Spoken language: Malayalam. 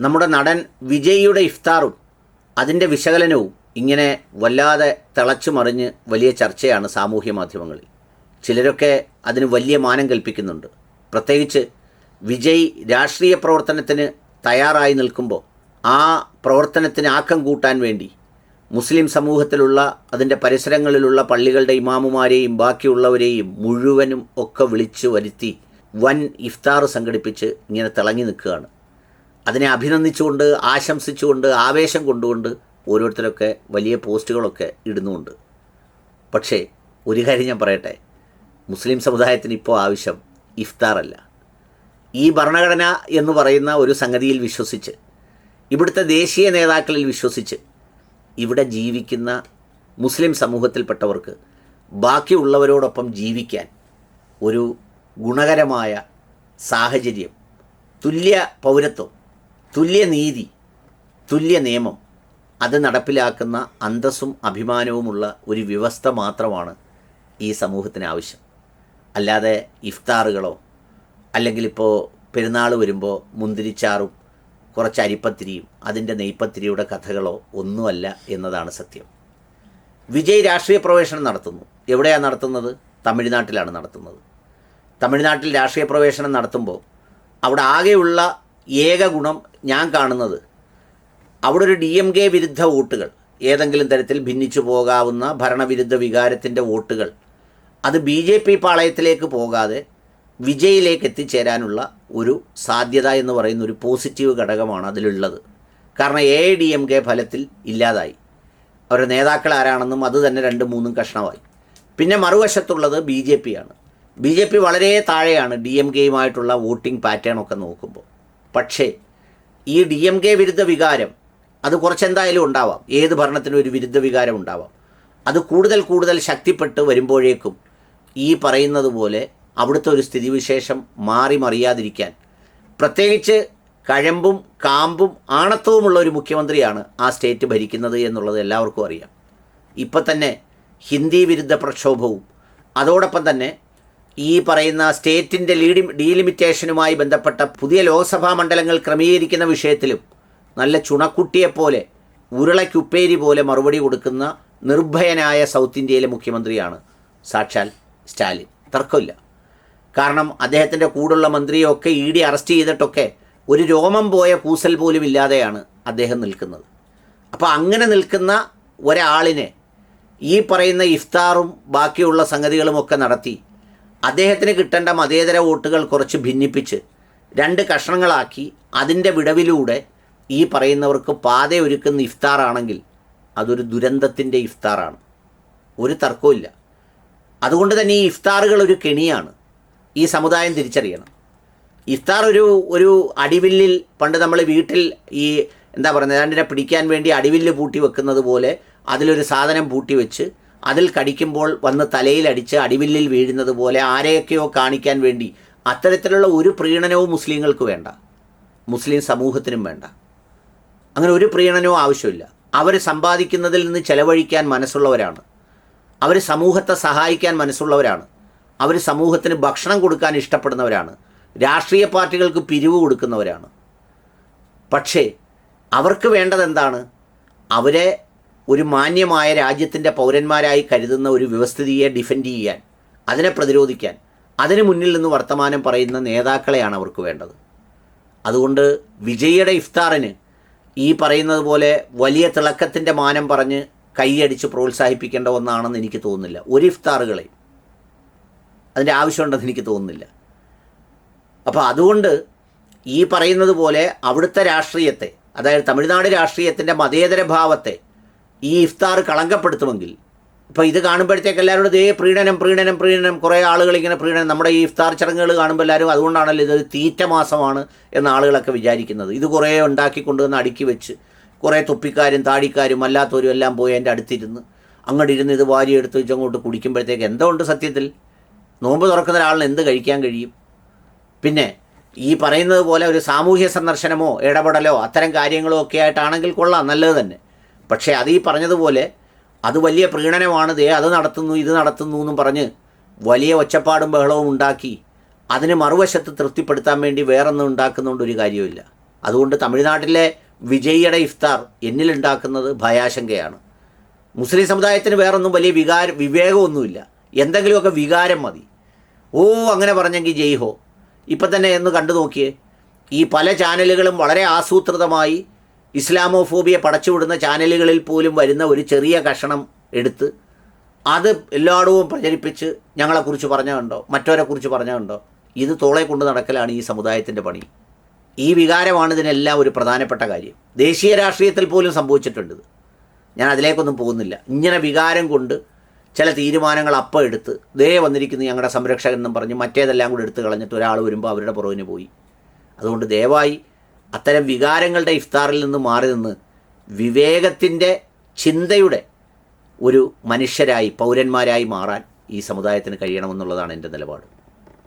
നമ്മുടെ നടൻ വിജയിയുടെ ഇഫ്താറും അതിന്റെ വിശകലനവും ഇങ്ങനെ വല്ലാതെ തിളച്ചു മറിഞ്ഞ് വലിയ ചർച്ചയാണ് സാമൂഹ്യ മാധ്യമങ്ങളിൽ. ചിലരൊക്കെ അതിന് വലിയ മാനം കൽപ്പിക്കുന്നുണ്ട്. പ്രത്യേകിച്ച് വിജയ് രാഷ്ട്രീയ പ്രവർത്തനത്തിന് തയ്യാറായി നിൽക്കുമ്പോൾ ആ പ്രവർത്തനത്തിന് ആക്കം കൂട്ടാൻ വേണ്ടി മുസ്ലിം സമൂഹത്തിലുള്ള അതിന്റെ പരിസരങ്ങളിലുള്ള പള്ളികളുടെ ഇമാമുമാരെയും ബാക്കിയുള്ളവരെയും മുഴുവനും ഒക്കെ വിളിച്ചു വരുത്തി വൻ ഇഫ്താർ സംഘടിപ്പിച്ച് ഇങ്ങനെ തിളങ്ങി നിൽക്കുകയാണ്. അതിനെ അഭിനന്ദിച്ചുകൊണ്ട് ആശംസിച്ചുകൊണ്ട് ആവേശം കൊണ്ടുകൊണ്ട് ഓരോരുത്തരൊക്കെ വലിയ പോസ്റ്റുകളൊക്കെ ഇടുന്നുമുണ്ട് പക്ഷേ ഒരു കാര്യം ഞാൻ പറയട്ടെ. മുസ്ലിം സമുദായത്തിന് ഇപ്പോൾ ആവശ്യം ഇഫ്താറല്ല. ഈ ഭരണഘടന എന്ന് പറയുന്ന ഒരു സംഗതിയിൽ വിശ്വസിച്ച് ഇവിടുത്തെ ദേശീയ നേതാക്കളിൽ വിശ്വസിച്ച് ഇവിടെ ജീവിക്കുന്ന മുസ്ലിം സമൂഹത്തിൽപ്പെട്ടവർക്ക് ബാക്കിയുള്ളവരോടൊപ്പം ജീവിക്കാൻ ഒരു ഗുണകരമായ സാഹചര്യം തുല്യ പൗരത്വം തുല്യ നീതി തുല്യ നിയമം അത് നടപ്പിലാക്കുന്ന അന്തസ്സും അഭിമാനവുമുള്ള ഒരു വ്യവസ്ഥ മാത്രമാണ് ഈ സമൂഹത്തിന് ആവശ്യം. അല്ലാതെ ഇഫ്താറുകളോ അല്ലെങ്കിൽ ഇപ്പോൾ പെരുന്നാൾ വരുമ്പോൾ മുന്തിരിച്ചാറും കുറച്ച് അരിപ്പത്തിരിയും അതിന്റെ നെയ്പ്പത്തിരിയുടെ കഥകളോ ഒന്നുമല്ല എന്നതാണ് സത്യം. വിജയ് രാഷ്ട്രീയ പ്രവേശനം നടത്തുന്നു. എവിടെയാണ് നടത്തുന്നത്? തമിഴ്നാട്ടിലാണ് നടത്തുന്നത്. തമിഴ്നാട്ടിൽ രാഷ്ട്രീയ പ്രവേശനം നടത്തുമ്പോൾ അവിടെ ആകെയുള്ള ഏക ഗുണം ഞാൻ കാണുന്നത്. അവിടെ ഒരു ഡി എം കെ വിരുദ്ധ വോട്ടുകൾ. ഏതെങ്കിലും തരത്തിൽ ഭിന്നിച്ചു പോകാവുന്ന ഭരണവിരുദ്ധ വികാരത്തിന്റെ വോട്ടുകൾ. അത് ബി ജെ പി പാളയത്തിലേക്ക് പോകാതെ വിജയിലേക്ക് എത്തിച്ചേരാനുള്ള ഒരു സാധ്യത എന്ന് പറയുന്ന ഒരു പോസിറ്റീവ് ഘടകമാണ് അതിലുള്ളത്. കാരണം എ ഡി എം കെ ഫലത്തിൽ ഇല്ലാതായി. അവരുടെ നേതാക്കൾ ആരാണെന്നും അത് തന്നെ രണ്ടും മൂന്നും കഷ്ണമായി. പിന്നെ മറുവശത്തുള്ളത് ബി ജെ പി ആണ്. ബി ജെ പി വളരെ താഴെയാണ് ഡി എം കെയുമായിട്ടുള്ള വോട്ടിംഗ് പാറ്റേൺ ഒക്കെ നോക്കുമ്പോൾ. പക്ഷേ ഈ ഡി എം കെ വിരുദ്ധ വികാരം അത് കുറച്ചെന്തായാലും ഉണ്ടാവാം. ഏത് ഭരണത്തിനും ഒരു വിരുദ്ധ വികാരം ഉണ്ടാവാം. അത് കൂടുതൽ കൂടുതൽ ശക്തിപ്പെട്ട് വരുമ്പോഴേക്കും ഈ പറയുന്നത് പോലെ അവിടുത്തെ ഒരു സ്ഥിതിവിശേഷം മാറി മറിയാതിരിക്കാൻ. പ്രത്യേകിച്ച് കഴമ്പും കാമ്പും ആണത്വവുമുള്ള ഒരു മുഖ്യമന്ത്രിയാണ് ആ സ്റ്റേറ്റ് ഭരിക്കുന്നത് എന്നുള്ളത് എല്ലാവർക്കും അറിയാം. ഇപ്പം തന്നെ ഹിന്ദി വിരുദ്ധ പ്രക്ഷോഭവും അതോടൊപ്പം തന്നെ ഈ പറയുന്ന സ്റ്റേറ്റിന്റെ ലീഡി ഡീലിമിറ്റേഷനുമായി ബന്ധപ്പെട്ട പുതിയ ലോക്സഭാ മണ്ഡലങ്ങൾ ക്രമീകരിക്കുന്ന വിഷയത്തിലും നല്ല ചുണക്കുട്ടിയെപ്പോലെ ഉരുളയ്ക്കുപ്പേരി പോലെ മറുപടി കൊടുക്കുന്ന നിർഭയനായ സൗത്ത് ഇന്ത്യയിലെ മുഖ്യമന്ത്രിയാണ്. സാക്ഷാൽ സ്റ്റാലിൻ. തർക്കമില്ല. കാരണം അദ്ദേഹത്തിന്റെ കൂടുള്ള മന്ത്രിയൊക്കെ ഇ ഡി അറസ്റ്റ് ചെയ്തിട്ടൊക്കെ ഒരു രോമം പോയ കൂസൽ പോലും ഇല്ലാതെയാണ് അദ്ദേഹം നിൽക്കുന്നത്. അപ്പോൾ അങ്ങനെ നിൽക്കുന്ന ഒരാളിനെ ഈ പറയുന്ന ഇഫ്താറും ബാക്കിയുള്ള സംഗതികളുമൊക്കെ നടത്തി അദ്ദേഹത്തിന് കിട്ടേണ്ട മതേതര വോട്ടുകൾ കുറച്ച് ഭിന്നിപ്പിച്ച് രണ്ട് കഷ്ണങ്ങളാക്കി അതിന്റെ വിടവിലൂടെ ഈ പറയുന്നവർക്ക് പാതയൊരുക്കുന്ന ഇഫ്താറാണെങ്കിൽ അതൊരു ദുരന്തത്തിന്റെ ഇഫ്താറാണ്. ഒരു തർക്കവുമില്ല അതുകൊണ്ട് തന്നെ ഈ ഇഫ്താറുകൾ ഒരു കെണിയാണ്. ഈ സമുദായം തിരിച്ചറിയണം. ഇഫ്താർ ഒരു ഒരു അടിവില്ലിൽ പണ്ട് നമ്മൾ വീട്ടിൽ ഈ എന്താ പറയുന്നത് ഏതാണ്ടിനെ പിടിക്കാൻ വേണ്ടി അടിവില്ല് പൂട്ടി വെക്കുന്നത് പോലെ അതിലൊരു സാധനം പൂട്ടി വെച്ച് അതിൽ കടിക്കുമ്പോൾ വന്ന് തലയിലടിച്ച് അടിവില്ലിൽ വീഴുന്നത് പോലെ ആരെയൊക്കെയോ കാണിക്കാൻ വേണ്ടി അത്തരത്തിലുള്ള ഒരു പ്രീണനവും മുസ്ലിങ്ങൾക്ക് വേണ്ട. മുസ്ലിം സമൂഹത്തിനും വേണ്ട. അങ്ങനെ ഒരു പ്രീണനവും ആവശ്യമില്ല. അവർ സമ്പാദിക്കുന്നതിൽ നിന്ന് ചെലവഴിക്കാൻ മനസ്സുള്ളവരാണ്. അവർ സമൂഹത്തെ സഹായിക്കാൻ മനസ്സുള്ളവരാണ്. അവർ സമൂഹത്തിന് ഭക്ഷണം കൊടുക്കാൻ ഇഷ്ടപ്പെടുന്നവരാണ്. രാഷ്ട്രീയ പാർട്ടികൾക്ക് പിരിവ് കൊടുക്കുന്നവരാണ്. പക്ഷേ അവർക്ക് വേണ്ടത് എന്താണ് അവരെ ഒരു മാന്യമായ രാജ്യത്തിന്റെ പൗരന്മാരായി കരുതുന്ന ഒരു വ്യവസ്ഥിതിയെ ഡിഫെൻഡ് ചെയ്യാൻ അതിനെ പ്രതിരോധിക്കാൻ അതിന് മുന്നിൽ നിന്ന് വർത്തമാനം പറയുന്ന നേതാക്കളെയാണ് അവർക്ക് വേണ്ടത്. അതുകൊണ്ട് വിജയിയുടെ ഇഫ്താറിന് ഈ പറയുന്നത് പോലെ വലിയ തിളക്കത്തിന്റെ മാനം പറഞ്ഞ് കൈയടിച്ച് പ്രോത്സാഹിപ്പിക്കേണ്ട ഒന്നാണെന്ന് എനിക്ക് തോന്നുന്നില്ല. ഒരു ഇഫ്താറുകളെ അതിന്റെ ആവശ്യമുണ്ടെന്ന് എനിക്ക് തോന്നുന്നില്ല. അപ്പോൾ അതുകൊണ്ട് ഈ പറയുന്നത് പോലെ അവിടുത്തെ രാഷ്ട്രീയത്തെ അതായത് തമിഴ്നാട് രാഷ്ട്രീയത്തിന്റെ മതേതര ഭാവത്തെ ഈ ഇഫ്താർ കളങ്കപ്പെടുത്തുമെങ്കിൽ ഇപ്പോൾ ഇത് കാണുമ്പോഴത്തേക്ക് എല്ലാവരോടും ഇതേ പ്രീണനം പ്രീണനം പ്രീണനം കുറേ ആളുകൾ ഇങ്ങനെ പ്രീണനം. നമ്മുടെ ഈ ഇഫ്താർ ചടങ്ങുകൾ കാണുമ്പോൾ എല്ലാവരും അതുകൊണ്ടാണല്ലോ ഇതൊരു തീറ്റ മാസമാണ് എന്ന് ആളുകളൊക്കെ വിചാരിക്കുന്നത്. ഇത് കുറേ ഉണ്ടാക്കി കൊണ്ടുവന്ന് അടുക്കി വെച്ച് കുറേ തുപ്പിക്കാരും താടിക്കാരും അല്ലാത്തവരും എല്ലാം പോയി എന്റെ അടുത്തിരുന്ന് അങ്ങോട്ട് ഇരുന്ന് ഇത് വാരി വാരിയെടുത്ത് വെച്ചങ്ങോട്ട് കുടിക്കുമ്പോഴത്തേക്ക് എന്തോ ഉണ്ട് സത്യത്തിൽ. നോമ്പ് തുറക്കുന്ന ഒരാളിന് എന്ത് കഴിക്കാൻ കഴിയും? പിന്നെ ഈ പറയുന്നത് പോലെ ഒരു സാമൂഹ്യ സന്ദർശനമോ ഇടപെടലോ അത്തരം കാര്യങ്ങളോ ഒക്കെ ആയിട്ടാണെങ്കിൽ കൊള്ളാം. നല്ലത് തന്നെ. പക്ഷേ അത് ഈ പറഞ്ഞതുപോലെ അത് വലിയ പ്രീണനമാണ്. ദേ അത് നടത്തുന്നു ഇത് നടത്തുന്നു എന്നും പറഞ്ഞ് വലിയ ഒച്ചപ്പാടും ബഹളവും ഉണ്ടാക്കി അതിന് മറുവശത്ത് തൃപ്തിപ്പെടുത്താൻ വേണ്ടി വേറൊന്നും ഉണ്ടാക്കുന്നുണ്ട് ഒരു കാര്യമില്ല അതുകൊണ്ട് തമിഴ്നാട്ടിലെ വിജയിയുടെ ഇഫ്താർ എന്നിലുണ്ടാക്കുന്നത് ഭയാശങ്കയാണ്. മുസ്ലിം സമുദായത്തിന് വേറൊന്നും വലിയ വികാര വിവേകമൊന്നുമില്ല. എന്തെങ്കിലുമൊക്കെ വികാരം മതി. ഓ അങ്ങനെ പറഞ്ഞെങ്കിൽ ജയ്ഹോ. ഇപ്പം തന്നെ എന്ന് കണ്ടു നോക്കിയേ. ഈ പല ചാനലുകളും വളരെ ആസൂത്രിതമായി ഇസ്ലാമോഫോബിയ പടച്ചുവിടുന്ന ചാനലുകളിൽ പോലും വരുന്ന ഒരു ചെറിയ കഷണം എടുത്ത് അത് എല്ലായിടവും പ്രചരിപ്പിച്ച് ഞങ്ങളെക്കുറിച്ച് പറഞ്ഞ കണ്ടോ? മറ്റവരെക്കുറിച്ച് പറഞ്ഞ കണ്ടോ? ഇത് തോളെ കൊണ്ട് നടക്കലാണ് ഈ സമുദായത്തിന്റെ പണി. ഈ വികാരമാണ് ഇതിനെല്ലാം ഒരു പ്രധാനപ്പെട്ട കാര്യം. ദേശീയ രാഷ്ട്രീയത്തിൽ പോലും സംഭവിച്ചിട്ടുണ്ട്. ഞാൻ അതിലേക്കൊന്നും പോകുന്നില്ല. ഇങ്ങനെ വികാരം കൊണ്ട് ചില തീരുമാനങ്ങൾ അപ്പം എടുത്ത് ദേ വന്നിരിക്കുന്നു ഞങ്ങളുടെ സംരക്ഷകൻ എന്നും പറഞ്ഞ് മറ്റേതെല്ലാം കൂടെ എടുത്ത് കളഞ്ഞിട്ട് ഒരാൾ വരുമ്പോൾ അവരുടെ പുറകിന് പോയി. അതുകൊണ്ട് ദയവായി അത്തരം വികാരങ്ങളുടെ ഇഫ്താറിൽ നിന്ന് മാറി നിന്ന് വിവേകത്തിന്റെ ചിന്തയുടെ ഒരു മനുഷ്യരായി പൗരന്മാരായി മാറാൻ ഈ സമുദായത്തിന് കഴിയണമെന്നുള്ളതാണ് എന്റെ നിലപാട്.